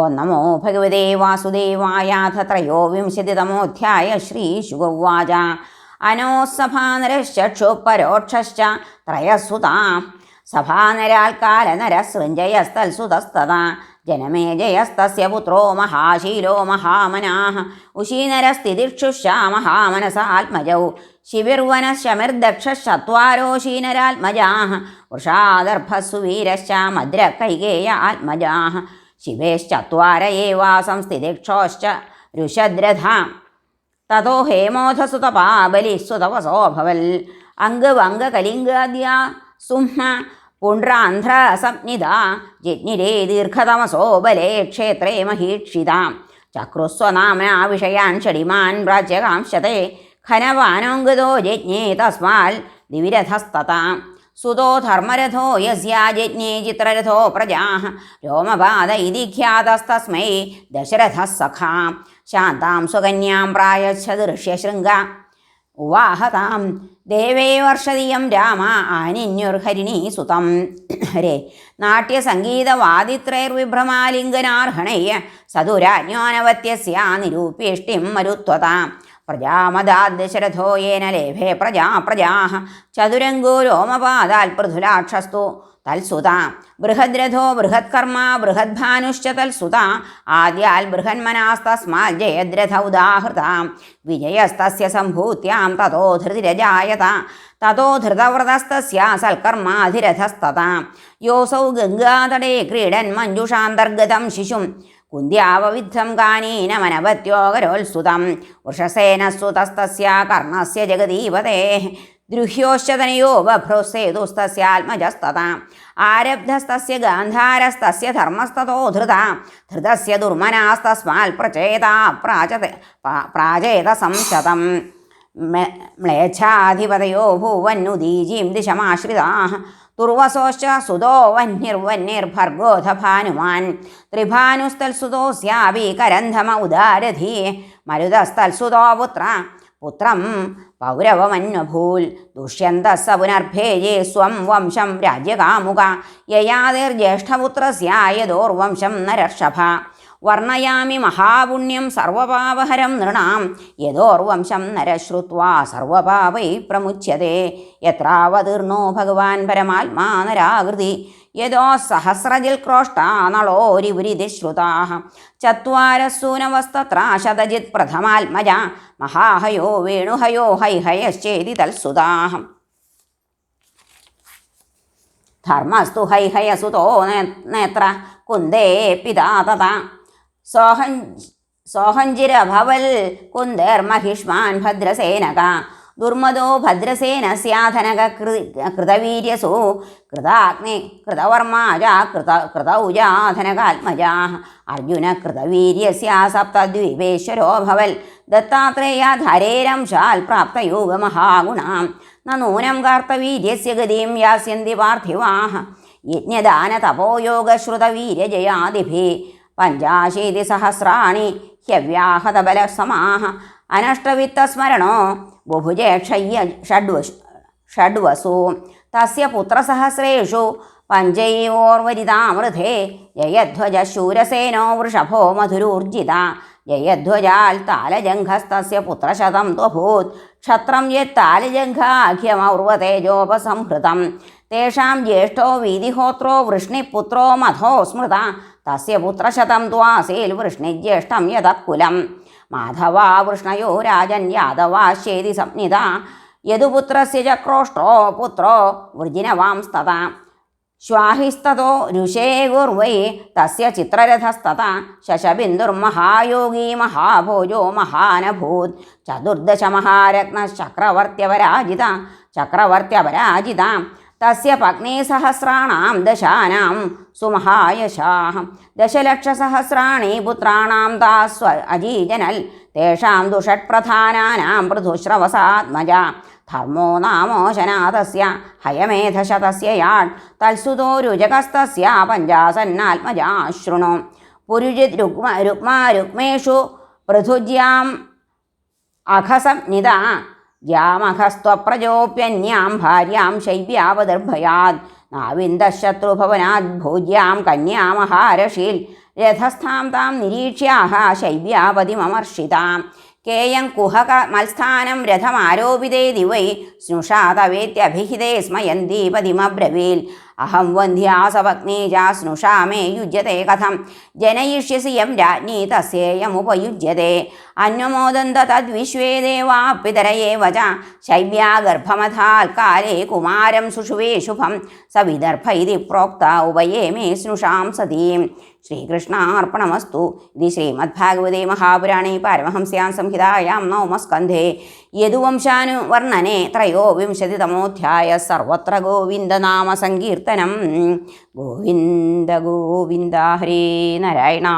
ഓം നമോ ഭഗവതേ വാസുദേവായാഥ ത്രയോവിംശതിതമോധ്യായ ശ്രീശുഗവാച അനോസഭാനരശ്ചക്ഷു പരോക്ഷശ്ച ത്രയസുതാം. സഭാനരാൽ കാലനരസൃഞ്ജയസ്തൽസുതസ്തതാ ജനമേജയസ്തസ്യ പുത്രോ മഹാശീലോ മഹാമനാः. ഉശീനരസ്ഥിതിക്ഷുശ്ച മഹാമനസാത്മജൗ. ശിവിർവനശമിർദക്ഷശ്ചത്വാരോ ശീനരാത്മജാः വൃഷാദർഭസ്സു വീരശ്ച മദ്രകൈകേയ ആത്മജാः ശിവേശ്ചത്വാര ഏവാസംസ്ഥിതിക്ഷോശ്ച രുഷദ്രഥാം തതോ ഹേമോധസുതപാബലിസ്സുതവസോഭവൽ അംഗവംഗകലിംഗാദ്യ സുഹ്ന പുണ്ട്രാന്ധ്രസംജ്ഞിത ജിജ്ഞിരേ ദീർഘതമസോ ബലേ ക്ഷേത്രേ മഹീക്ഷിതാം. ചക്രുസ്വനാമ്നാ വിഷയാൻ ഷടിമാൻ പ്രാച്യകാംശത്തെ ഖനവാനോങ്കതോ ജജ്ഞേ തസ്മാൽ ദിവിരഥസ്തതാം സുതോ ധർമ്മരഥോ യജ്ഞേ ചിത്രരഥോ പ്രജാ രോമപാദ ഇതി ഖ്യാതസ്തസ്മൈ ദശരഥ സഖാം. ശാന്താം സുകന്യാം പ്രായച്ഛദൃശ്യശൃംഗ ഉവാഹതാം ദേവേ വർഷതീയം രാമ ആനിന്യുർഹരിണീ സുതം. ഹരേ. നാട്യസംഗീതവാദിത്രൈർവിഭ്രമാലിംഗനാർഹണയ്യ സതുരാജ്ഞാനവത്യസ്യാ നിരൂപ്യേഷ്ടിം മരുത്വതാം. പ്രജാമദാദശരഥോ യേന ലേഭേ പ്രജാ പ്രജാः ചതുരംഗോ രോമപാദാൽ പൃഥുലാക്ഷസ്തു തൽസുതാ ബൃഹദ്രഥോ ബൃഹത്കർമ്മ ബൃഹദ്ഭാനുശ്ച തൽസുതാ ആദ്യാൽ ബൃഹന്മനാസ്തസ്മാൽ ജയദ്രഥ ഉദാഹൃതാം വിജയസ്തസ്യ സംഭൂത്യാം തതോ ധൃതിരജായത തതോ ധൃതവ്രതസ്തസ്യ സൽക്കർമാധിരഥസ്തതാ യോസൗ ഗംഗാതടേ ക്രീഡൻ മഞ്ജുഷാന്തർഗതം ശിശും കുന്ധ്യാവവിദ്ധം കാനീനമനവത്യോകരോത്സുതം വൃഷസേനസ്തുതസ്തസ്യ കർണസ്യ ജഗദീപതേ ദ്രുഹ്യോശ്ചതനയോ ബഭ്രോസേതുസ്തസ്യാത്മജസ്തതാ ആരബ്ധസ്തസ്യ ഗാന്ധാരസ്തസ്യ ധർമ്മസ്തതോ ധൃത ധൃതസ്യ ദുർമനാസ്തസ്മാൽ പ്രചേതാ പ്രാചത പ്രാചേത സംശതം മ്ലേച്ഛാധിപതയോ ഭൂവന്നുദീജീം ദിശമാശ്രിതാः. തുർവസോശ്ച സുതോ വന്യർവന്യർഭർഗോധ ഭാനുമാൻ ത്രിഭാനുസ്തൽസുതോസ്യാപി കരന്ധമ ഉദാരധി. മരുതസ്തൽസുതോ പുത്ര പൗരവമന്വഭൂൽ. ദുഷ്യന്ത സ പുനർഭേജേ സ്വം വംശം രാജ്യകാമുക. യയാതിർജ്യേഷ്ഠപുത്രസ്യായതോർവംശം നരർഷഭ. വർണയാമി മഹാപുണ്യം സർവപാപഹരം നൃണാം. യഥോർവംശം നരശ്രുത്വാ സർവപാപൈ പ്രമുച്യതേ. യത്രാവതീർണോ ഭഗവാൻ പരമാത്മാ നരാകൃതി. യഥോ സഹസ്രജിൽ ക്രോഷ്ടാ നളോരിപുരിതി ശ്രുതാ ചത്വാരസൂനവസ്തത്ര ശതജിത് പ്രഥമാത്മജ. മഹാഹയോ വേണുഹയോ ഹൈഹയശ്ചേതി തൽസുതാഹം. ധർമ്മസ്തു ഹൈഹയസുതോ നേത്ര. കുന്ദേ പിതാ തഥാ. സോഹൻ സോഹഞ്ചിരഭവൽ കുന്ദേർമഹിഷ്മാൻ ഭദ്രസേനക. ദുർമദോ ഭദ്രസേനസ്യാധനക കൃതവീര്യസു. കൃതാഗ്നി കൃതവർമാജ കൃത കൃതൗജാധനകാത്മജാ അർജുന കൃതവീര്യസ്യ സപ്തദ്വീപേശ്വരോ ഭവൽ. ദത്താത്രേയാധരേരംശാൽ പ്രാപ്തയോഗമഹാഗുണാം നൂനം കാർത്തവീര്യസ്യ ഗതിയും യാസ്യന്തി പാർത്ഥിവാः. യജ്ഞദാനതപോയോഗശ്രുതവീര്യജയാദിഭി പഞ്ചാശീതിസഹസ്രാണി ഹ്യവ്യാഹതബലസമാഹ അനഷ്ടവിത്തസ്മരണോ ബുഭുജേക്ഷയ്യ ഷഡ്വശു ഷഡ്വസു. തസ്യ പുത്രസഹസ്രേഷു പഞ്ചൈവോർവരിതാമൃതേ ജയധ്വജ ശൂരസേനോ വൃഷഭോ മധുരൂർജിത. ജയധ്വജാൽ താലജംഘസ്തസ്യ പുത്രശതം ത്വഭൂത്. ക്ഷത്രം യത്താലജംഘാഖ്യമൗർവതേജോപസംഹൃതം തേഷാം ജ്യേഷ്ഠോ വീതിഹോത്രോ വൃഷ്ണിപുത്രോ മധോ സ്മൃത. തസ്യ പുത്രശതം ത്വാസീൽ വൃഷ്ണിജ്യേഷ്ഠം യതക്കുലം മാധവാ വൃഷ്ണയോ രാജൻ യാദവാശ്ചേതി സംനിത യദുപുത്രസ്യ ചക്രോഷ്ടോ പുത്രോ വൃജിനവാംസ്തത श्वाहिस्तो ऋषेगुर्वै तस्य चित्ररथस्तथा शशबिन्दुर्महायोगी महाभोजो महानभूत् चतुर्दशमहारत्नश्चक्रवर्त्यपराजिता चक्रवर्त्यपराजिता തസ്യ പത്നീസഹസ്രാണാം ദശാനാം സുമഹായശാഹ. ദശലക്ഷസഹസ്രാണി പുത്രാണാം താസ്വ അജീജനൽ തേഷാം ദുഷട്പ്രധാനാനാം പൃഥുശ്രവസാത്മജ. ധർമ്മോ നാമോശനാഥസ്യ ഹയമേധശതസ്യ യാൾ തൽസുതോ രുചകസ്തസ്യ പഞ്ചാസന്നാത്മജാശൃണു പുരുജിത് രുക്മ രുക്മാ രുക്മേഷു പൃഥുജ്യാം അഖസംനിത യാമഹസ്ത്വപ്രജോപ്യന്യാം ഭാര്യാം ശൈവ്യാവദർഭയാത് നാവിന്ദശത്രുഭവനാത് ഭോജ്യാം കന്യാമഹാരഷീൽ. രഥസ്ഥാം താം നിരീക്ഷ്യാഹ ശൈബ്യാപതിമമർഷിതാം കേയം കുഹക മത്സ്ഥാനം രഥമാരോപിതേ ദിവൈ. സ്നുഷാതവേത്യഭിഹിതേ സ്മയന്തീപതിമബ്രവീൽ അഹം വന്ധ്യാസഭഗ്നീജ സ്നുഷാ മേ യുജ്യത്തെ കഥം. ജനയിഷ്യസി യം രാജ്ഞി തസ്യേയമുപയുജ്യത്തെ അന്വമോദന്ത തദ്വിശ്വേ ദേവാ പിതരയേവ ച ശൈബ്യാഗർഭമഥാൽക്കാലേ കുമാരം സുഷുവേ ശുഭം. സവിദർഭ ഇതി പ്രോക്ത ഉഭയേ മേ സ്നുഷാം സതീം. ശ്രീകൃഷ്ണാർപ്പണമസ്തു. ഇത് ശ്രീമദ്ഭാഗവതേ മഹാപുരാണേ പാരമഹംസ്യാം സംഹിതായാം നവമസ്കന്ധേ യദുവംശാനുവർണനെ തമോധ്യായ സർവത്ര ഗോവിന്ദനാമസങ്കീർത്തനം ഗോവിന്ദ ഗോവിന്ദ ഹരേ നാരായണ.